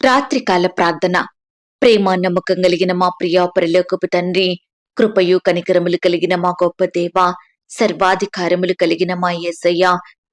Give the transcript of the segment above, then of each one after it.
రాత్రికాల ప్రార్థన. ప్రేమ నమ్మకం కలిగిన మా ప్రియ పరిలోకపు తండ్రి కృపయు కనికరములు కలిగిన మా గొప్ప దేవ సర్వాధికారములు కలిగిన మా యేసయ్య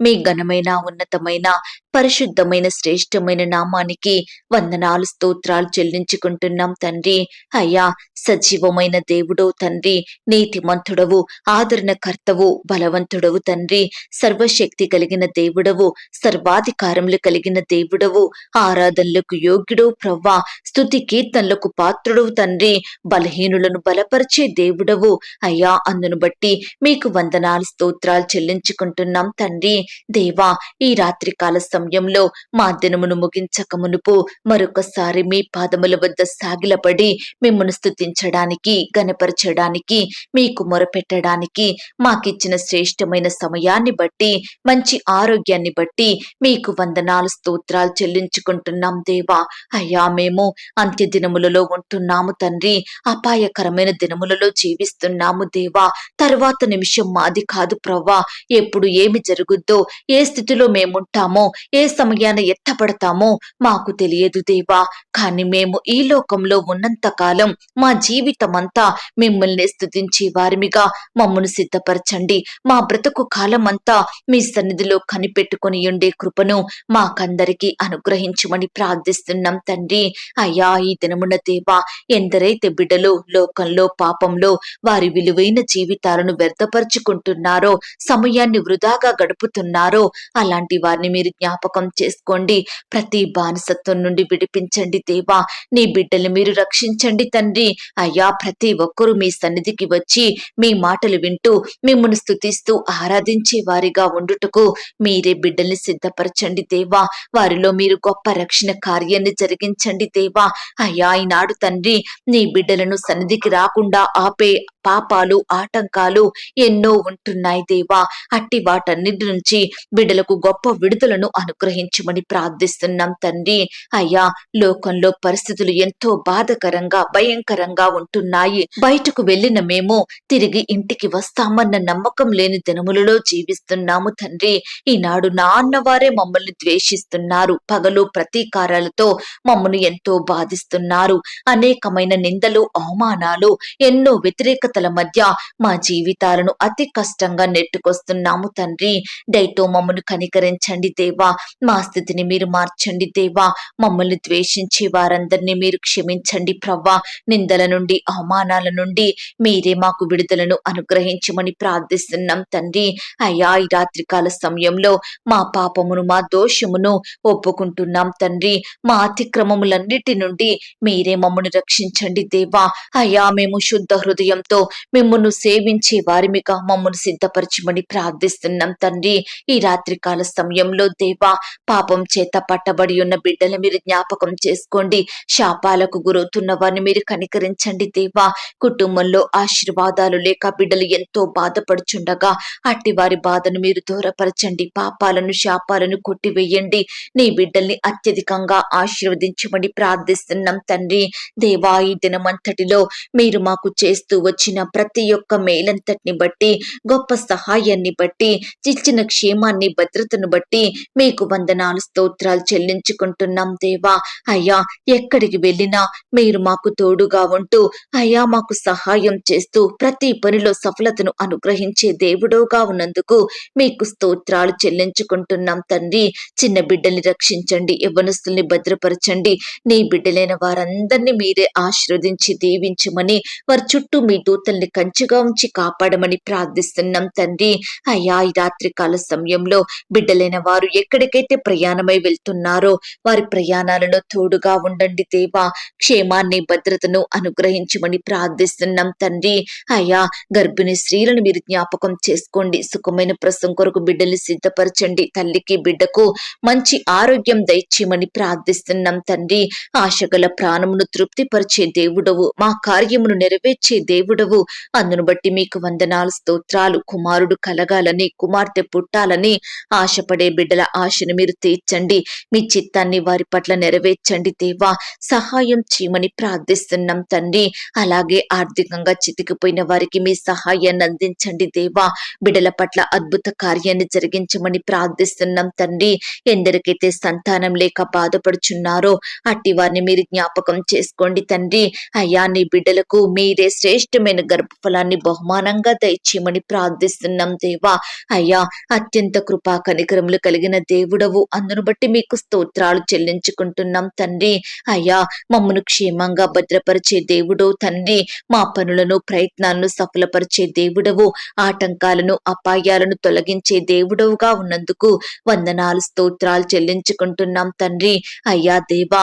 మీ ఘనమైన ఉన్నతమైన పరిశుద్ధమైన శ్రేష్టమైన నామానికి వందనాలు స్తోత్రాలు చెల్లించుకుంటున్నాం తండ్రి. అయ్యా సజీవమైన దేవుడో తండ్రి నీతిమంతుడవు ఆదరణకర్తవు బలవంతుడవు తండ్రి. సర్వశక్తి కలిగిన దేవుడవు సర్వాధికారములు కలిగిన దేవుడవు ఆరాధనలకు యోగ్యుడు ప్రవ్వా స్తుతి కీర్తనలకు పాత్రుడవు తండ్రి బలహీనులను బలపరిచే దేవుడవు. అయ్యా అందును బట్టి మీకు వందనాలు స్తోత్రాలు చెల్లించుకుంటున్నాం తండ్రి. దేవా ఈ రాత్రికాల సమయంలో మా దినమును ముగించక మునుపు మరొకసారి మీ పాదముల వద్ద సాగిలపడి మిమ్మల్ని స్తుతించడానికి గనపరచడానికి మీకు మొరపెట్టడానికి మాకిచ్చిన శ్రేష్టమైన సమయాన్ని బట్టి మంచి ఆరోగ్యాన్ని బట్టి మీకు వందనాలు స్తోత్రాలు చెల్లించుకుంటున్నాం దేవా. అయ్యా మేము అంత్య దినములలో ఉంటున్నాము తండ్రి. అపాయకరమైన దినములలో జీవిస్తున్నాము దేవా. తరువాత నిమిషం మాది కాదు ప్రవ్వా. ఎప్పుడు ఏమి జరుగుద్దో ఏ స్థితిలో మేముంటామో ఏ సమయాన ఎత్తపడతామో మాకు తెలియదు దేవా. కానీ మేము ఈ లోకంలో ఉన్నంత కాలం మా జీవితం అంతా మిమ్మల్ని స్థుతించే వారిమిగా మమ్మను సిద్ధపరచండి. మా బ్రతుకు కాలం అంతా మీ సన్నిధిలో కనిపెట్టుకుని ఉండే కృపను మాకందరికీ అనుగ్రహించమని ప్రార్థిస్తున్నాం తండ్రి. అయ్యా ఈ దినమున దేవా ఎందరైతే బిడ్డలు లోకంలో పాపంలో వారి విలువైన జీవితాలను వ్యర్థపరుచుకుంటున్నారో సమయాన్ని వృధాగా గడుపుతున్నారో అలాంటి వారిని మీరు జ్ఞాపకం చేసుకోండి. ప్రతి బానిసత్వం నుండి విడిపించండి దేవా. నీ బిడ్డలు మీరు రక్షించండి తండ్రి. అయ్యా ప్రతి ఒక్కరూ మీ సన్నిధికి వచ్చి మీ మాటలు వింటూ మిమ్మల్ని స్థుతిస్తూ ఆరాధించే వారిగా ఉండుటకు మీరే బిడ్డల్ని సిద్ధపరచండి దేవా. వారిలో మీరు గొప్ప రక్షణ కార్యాన్ని జరిగించండి దేవా. అయ్యా ఈనాడు తండ్రి నీ బిడ్డలను సన్నిధికి రాకుండా ఆపే పాపాలు ఆటంకాలు ఎన్నో ఉంటున్నాయి దేవా. అట్టి వాటన్నిటి నుంచి బిడ్డలకు గొప్ప విడుదలను అనుగ్రహించమని ప్రార్థిస్తున్నాం తండ్రి. అయ్యా లోకంలో పరిస్థితులు ఎంతో బాధకరంగా భయంకరంగా ఉంటున్నాయి. బయటకు వెళ్ళిన మేము తిరిగి ఇంటికి వస్తామన్న నమ్మకం లేని దినములలో జీవిస్తున్నాము తండ్రి. ఈనాడు నా అన్నవారే మమ్మల్ని ద్వేషిస్తున్నారు. పగలు ప్రతీకారాలతో మమ్మల్ని ఎంతో బాధిస్తున్నారు. అనేకమైన నిందలు అవమానాలు ఎన్నో వ్యతిరేకతల మధ్య మా జీవితాలను అతి కష్టంగా నెట్టుకొస్తున్నాము తండ్రి. దయతో మమ్మల్ని కనికరించండి దేవా. మా స్థితిని మీరు మార్చండి దేవా. మమ్మల్ని ద్వేషించే వారందరినీ మీరు క్షమించండి ప్రవ్వా. నిందల నుండి అవమానాల నుండి మీరే మాకు విడుదలను అనుగ్రహించమని ప్రార్థిస్తున్నాం తండ్రి. అయ్యా ఈ రాత్రికాల సమయంలో మా పాపమును మా దోషమును ఒప్పుకుంటున్నాం తండ్రి. మా అతిక్రమములన్నిటి నుండి మీరే మమ్మను రక్షించండి దేవా. అయ్యా మేము శుద్ధ హృదయంతో మిమ్మల్ని సేవించే వారిమిగా మమ్మల్ని సిద్ధపరచమని ప్రార్థిస్తున్నాం తండ్రి. ఈ రాత్రికాల సమయంలో దేవా పాపం చేత పట్టబడి ఉన్న బిడ్డలు మీరు జ్ఞాపకం చేసుకోండి. శాపాలకు గురవుతున్న వారిని మీరు కనికరించండి దేవా. కుటుంబంలో ఆశీర్వాదాలు లేక బిడ్డలు ఎంతో బాధపడుచుండగా అట్టి వారి బాధను మీరు దూరపరచండి. పాపాలను శాపాలను కొట్టివేయండి. నీ బిడ్డల్ని అత్యధికంగా ఆశీర్వదించమని ప్రార్థిస్తున్నాం తండ్రి. దేవా ఈ దినమంతటిలో మీరు మాకు చేస్తూ వచ్చిన ప్రతి ఒక్క మేలంతటిని బట్టి గొప్ప సహాయాన్ని బట్టి ఇచ్చిన క్షేమాన్ని భద్రతను బట్టి మీ నీకు వందనాలు స్తోత్రాలు చెల్లించుకుంటున్నాం దేవా. అయ్యా ఎక్కడికి వెళ్ళినా మీరు మాకు తోడుగా ఉంటూ అయ్యా మాకు సహాయం చేస్తూ ప్రతి పనిలో సఫలతను అనుగ్రహించే దేవుడోగా ఉన్నందుకు మీకు స్తోత్రాలు చెల్లించుకుంటున్నాం తండ్రి. చిన్న బిడ్డల్ని రక్షించండి యవ్వనస్తుల్ని భద్రపరచండి. నీ బిడ్డలైన వారందరినీ మీరే ఆశీర్వదించి దీవించమని వారి చుట్టూ మీ దూతల్ని కంచుగా ఉంచి కాపాడమని ప్రార్థిస్తున్నాం తండ్రి. అయ్యా ఈ రాత్రి కాల సమయంలో బిడ్డలైన వారు ఎక్కడికైతే ప్రయాణమై వెళ్తున్నారో వారి ప్రయాణాలలో తోడుగా ఉండండి దేవా. క్షేమాన్ని భద్రతను అనుగ్రహించమని ప్రార్థిస్తున్నాం తండ్రి. అయ్యా గర్భిణీ స్త్రీలను మీరు జ్ఞాపకం చేసుకోండి. సుఖమైన ప్రసం కొరకు బిడ్డల్ని సిద్ధపరచండి. తల్లికి బిడ్డకు మంచి ఆరోగ్యం దయచేయమని ప్రార్థిస్తున్నాం తండ్రి. ఆశగల ప్రాణమును తృప్తిపరిచే దేవుడవు. మా కార్యమును నెరవేర్చే దేవుడవు. అందును బట్టి మీకు వందనాలు స్తోత్రాలు. కుమారుడు కలగాలని కుమార్తె పుట్టాలని ఆశపడే బిడ్డల ఆశ ఆశను మీరు తీర్చండి. మీ చిత్తాన్ని వారి పట్ల నెరవేర్చండి దేవా. సహాయం చేయమని ప్రార్థిస్తున్నాం తండ్రి. అలాగే ఆర్థికంగా చితికిపోయిన వారికి మీ సహాయాన్ని అందించండి దేవా. బిడల పట్ల అద్భుత కార్యాన్ని జరిగించమని ప్రార్థిస్తున్నాం తండ్రి. ఎందరికైతే సంతానం లేక బాధపడుచున్నారో అట్టి వారిని మీరు జ్ఞాపకం చేసుకోండి తండ్రి. అయ్యా నీ బిడ్డలకు మీరే శ్రేష్టమైన గర్భఫలాన్ని బహుమానంగా దయచేయమని ప్రార్థిస్తున్నాం దేవా. అయ్యా అత్యంత కృపా కనికరములు కలిగిన దేవుడవు. అందును బట్టి మీకు స్తోత్రాలు చెల్లించుకుంటున్నాం తండ్రి. అయ్యా మమ్మను క్షేమంగా భద్రపరిచే దేవుడు తండ్రి. మా పనులను ప్రయత్నాలను సఫలపరిచే దేవుడవు. ఆటంకాలను అపాయాలను తొలగించే దేవుడవుగా ఉన్నందుకు వందనాలు స్తోత్రాలు చెల్లించుకుంటున్నాం తండ్రి. అయ్యా దేవా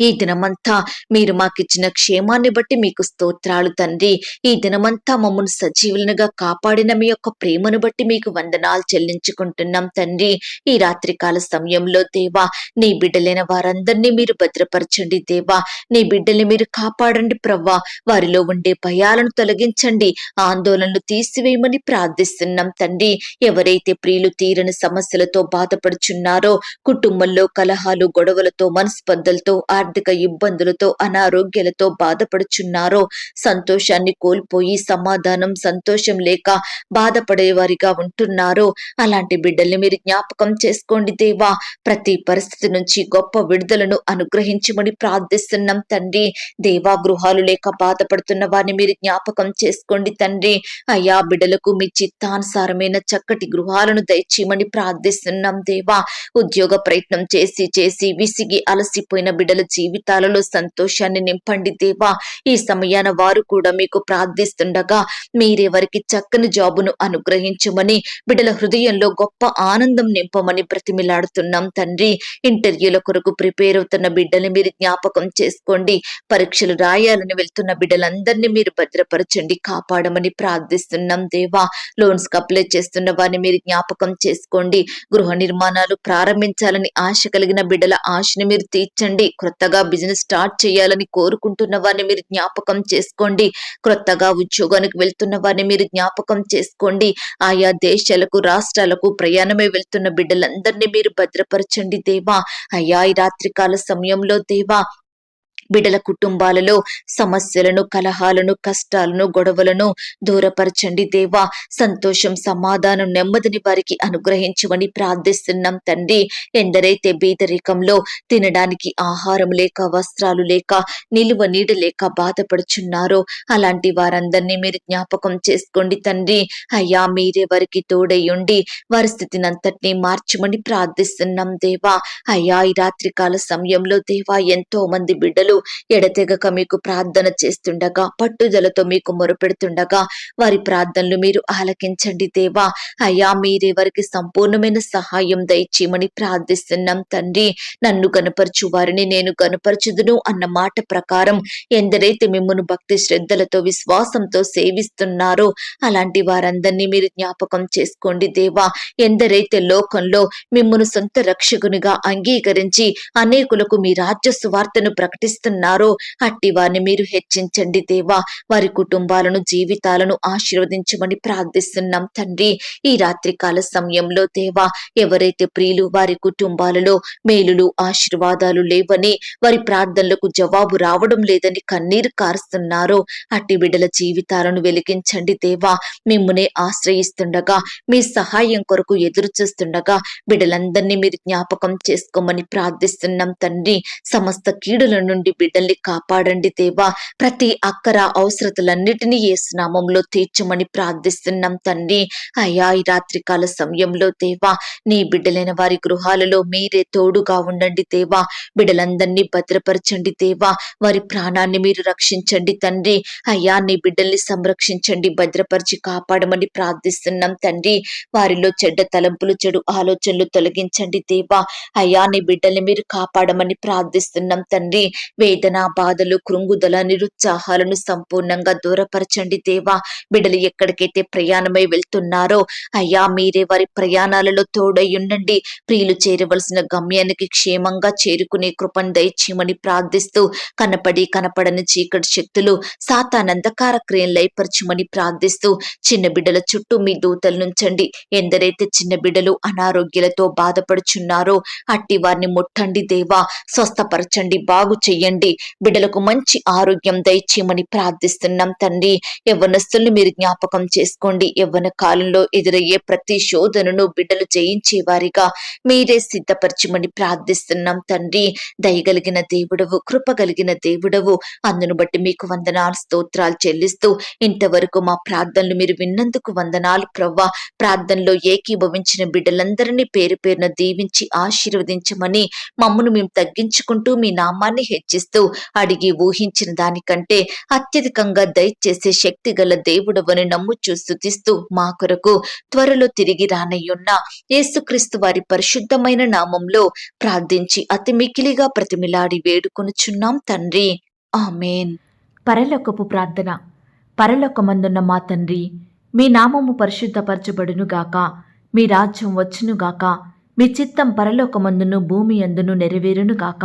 ఈ దినమంతా మీరు మాకిచ్చిన క్షేమాన్ని బట్టి మీకు స్తోత్రాలు తండ్రి. ఈ దినమంతా మమ్మల్ని సజీవులనుగా కాపాడిన మీ యొక్క ప్రేమను బట్టి మీకు వందనాలు చెల్లించుకుంటున్నాం తండ్రి. ఈ రాత్రికాల సమయంలో దేవా నీ బిడ్డలైన వారందరినీ మీరు భద్రపరచండి దేవా. నీ బిడ్డల్ని మీరు కాపాడండి ప్రవ్వా. వారిలో ఉండే భయాలను తొలగించండి. ఆందోళనలు తీసివేయమని ప్రార్థిస్తున్నాం తండ్రి. ఎవరైతే ప్రియులు తీరని సమస్యలతో బాధపడుచున్నారో కుటుంబంలో కలహాలు గొడవలతో మనస్పర్ధలతో ఆర్థిక ఇబ్బందులతో అనారోగ్యాలతో బాధపడుచున్నారో సంతోషాన్ని కోల్పోయి సమాధానం సంతోషం లేక బాధపడేవారిగా ఉంటున్నారో అలాంటి బిడ్డల్ని మీరు జ్ఞాపకం చేసుకోండి దేవా. ప్రతి పరిస్థితి నుంచి గొప్ప విడుదలను అనుగ్రహించమని ప్రార్థిస్తున్నాం తండ్రి. దేవా గృహాలు లేక బాధపడుతున్న వారిని మీరు జ్ఞాపకం చేసుకోండి తండ్రి. అయ్యా బిడ్డలకు మీ చిత్తానుసారమైన చక్కటి గృహాలను దయచేయమని ప్రార్థిస్తున్నాం దేవా. ఉద్యోగ ప్రయత్నం చేసి చేసి విసిగి అలసిపోయిన బిడ్డల జీవితాలలో సంతోషాన్ని నింపండి దేవా. ఈ సమయాన వారు కూడా మీకు ప్రార్థిస్తుండగా మీరెవరికి చక్కని జాబును అనుగ్రహించమని బిడ్డల హృదయంలో గొప్ప ఆనందం నింపమని బ్రతిమిలాడుతున్నాం తండ్రి. ఇంటర్వ్యూల కొరకు ప్రిపేర్ అవుతున్న బిడ్డని మీరు జ్ఞాపకం చేసుకోండి. పరీక్షలు రాయాలని వెళ్తున్న బిడ్డలందరినీ మీరు భద్రపరచండి కాపాడమని ప్రార్థిస్తున్నాం దేవా. లోన్స్ అప్లై చేస్తున్న వారిని మీరు జ్ఞాపకం చేసుకోండి. గృహ నిర్మాణాలు ప్రారంభించాలని ఆశ కలిగిన బిడ్డల ఆశని మీరు తీర్చండి. కొత్తగా బిజినెస్ స్టార్ట్ చేయాలని కోరుకుంటున్న వారిని మీరు జ్ఞాపకం చేసుకోండి. క్రొత్తగా ఉద్యోగానికి వెళ్తున్న వారిని మీరు జ్ఞాపకం చేసుకోండి. ఆయా దేశాలకు రాష్ట్రాలకు ప్రయాణమే వెళ్తున్న బిడ్డలందరినీ మీరు భద్రపరచండి దేవా. అయ్యా ఈ రాత్రికాల సమయంలో దేవా బిడల కుటుంబాలలో సమస్యలను కలహాలను కష్టాలను గొడవలను దూరపరచండి దేవా. సంతోషం సమాధానం నెమ్మదిని వారికి అనుగ్రహించమని ప్రార్థిస్తున్నాం తండ్రి. ఎందరైతే బీదరికంలో తినడానికి ఆహారం లేక వస్త్రాలు లేక నిలువ నీడ లేక బాధపడుచున్నారో అలాంటి వారందరినీ మీరు జ్ఞాపకం చేసుకోండి తండ్రి. అయ్యా మీరే వారికి తోడయ్యుండి వారి స్థితిని అంతటినీ మార్చమని ప్రార్థిస్తున్నాం దేవా. అయ్యా ఈ రాత్రికాల సమయంలో దేవా ఎంతో మంది బిడ్డలు ఎడతెగక మీకు ప్రార్థన చేస్తుండగా పట్టుదలతో మీకు మొరపెడుతుండగా వారి ప్రార్థనలు మీరు ఆలకించండి దేవా. అయ్యా మీరే వారికి సంపూర్ణమైన సహాయం దయచేయమని ప్రార్థిస్తున్నాం తండ్రి. నన్ను గనపరచు వారిని నేను గనపరచుదును అన్న మాట ప్రకారం ఎందరైతే మిమ్మల్ని భక్తి శ్రద్ధలతో విశ్వాసంతో సేవిస్తున్నారో అలాంటి వారందరినీ మీరు జ్ఞాపకం చేసుకోండి దేవా. ఎందరైతే లోకంలో మిమ్మను సొంత రక్షకునిగా అంగీకరించి అనేకులకు మీ రాజ్య సువార్తను చేస్తున్నారో? అట్టి వారిని మీరు హెచ్చించండి దేవా. వారి కుటుంబాలను జీవితాలను ఆశీర్వదించమని ప్రార్థిస్తున్నాం తండ్రి. ఈ రాత్రికాల సమయంలో దేవా ఎవరైతే ప్రియులు వారి కుటుంబాలలో మేలులు ఆశీర్వాదాలు లేవని వారి ప్రార్థనలకు జవాబు రావడం లేదని కన్నీరు కారుస్తున్నారో అట్టి బిడ్డల జీవితాలను వెలిగించండి దేవా. మిమ్మునే ఆశ్రయిస్తుండగా మీ సహాయం కొరకు ఎదురు చూస్తుండగా బిడ్డలందరినీ మీరు జ్ఞాపకం చేసుకోమని ప్రార్థిస్తున్నాం తండ్రి. సమస్త కీడుల నుండి బిడ్డల్ని కాపాడండి దేవా. ప్రతి అక్కర అవసరతలన్నిటినీ ఏ స్నామంలో తీర్చమని ప్రార్థిస్తున్నాం తండ్రి అయ్యా ఈ రాత్రికాల సమయంలో దేవా నీ బిడ్డలైన వారి గృహాలలో మీరే తోడుగా ఉండండి దేవా. బిడ్డలందరినీ భద్రపరచండి దేవా. వారి ప్రాణాన్ని మీరు రక్షించండి తండ్రి అయ్యా నీ బిడ్డల్ని సంరక్షించండి భద్రపరిచి కాపాడమని ప్రార్థిస్తున్నాం తండ్రి వారిలో చెడ్డ తలంపులు చెడు ఆలోచనలు తొలగించండి దేవా. అయ్యా నీ బిడ్డల్ని మీరు కాపాడమని ప్రార్థిస్తున్నాం తండ్రి వేదన బాధలు కృంగుదల నిరుత్సాహాలను సంపూర్ణంగా దూరపరచండి దేవా. బిడ్డలు ఎక్కడికైతే ప్రయాణమై వెళ్తున్నారో అయ్యా మీరే వారి ప్రయాణాలలో తోడై ఉండండి. ప్రియులు చేరవలసిన గమ్యానికి క్షేమంగా చేరుకునే కృపను దయచేయమని ప్రార్థిస్తూ కనపడి కనపడని చీకటి శక్తులు సాతానందకార క్రియలు లయపరచమని ప్రార్థిస్తూ చిన్న బిడ్డల చుట్టూ మీ దూతలు నుంచండి. ఎందరైతే చిన్న బిడ్డలు అనారోగ్యాలతో బాధపడుచున్నారో అట్టి వారిని ముట్టండి దేవా. స్వస్థపరచండి బాగు చెయ్యండి. బిడ్డలకు మంచి ఆరోగ్యం దయచేయమని ప్రార్థిస్తున్నాం తండ్రి. యవ్వనస్తుల్ని మీరు జ్ఞాపకం చేసుకోండి. యవ్వన కాలంలో ఎదురయ్యే ప్రతి శోధనను బిడ్డలు జయించేవారిగా మీరే సిద్ధపరచమని ప్రార్థిస్తున్నాం తండ్రి. దయగలిగిన దేవుడవు కృప కలిగిన దేవుడవు. అందును బట్టి మీకు వందనాలు స్తోత్రాలు చెల్లిస్తూ ఇంతవరకు మా ప్రార్థనలు మీరు విన్నందుకు వందనాలు ప్రవ్వా. ప్రార్థనలో ఏకీభవించిన బిడ్డలందరినీ పేరు పేరున దీవించి ఆశీర్వదించమని మమ్మను మేము తగ్గించుకుంటూ మీ నామాన్ని హెచ్చిస్తూ అడిగి ఊహించిన దానికంటే అత్యధికంగా దయచేసే శక్తి గల దేవుడవని నమ్ముచూ స్థుతిస్తూ మా కొరకు త్వరలో తిరిగి రానయ్యున్న యేసుక్రీస్తు వారి పరిశుద్ధమైన నామంలో ప్రార్థించి అతి మికిలిగా ప్రతిమిలాడి వేడుకొనుచున్నాం తండ్రి. ఆమెన్. పరలోకపు ప్రార్థన. పరలోకమందున్న మా తండ్రి మీ నామము పరిశుద్ధపరచబడునుగాక మీ రాజ్యం వచ్చునుగాక మీ చిత్తం పరలోకమందును భూమి అందును నెరవేరునుగాక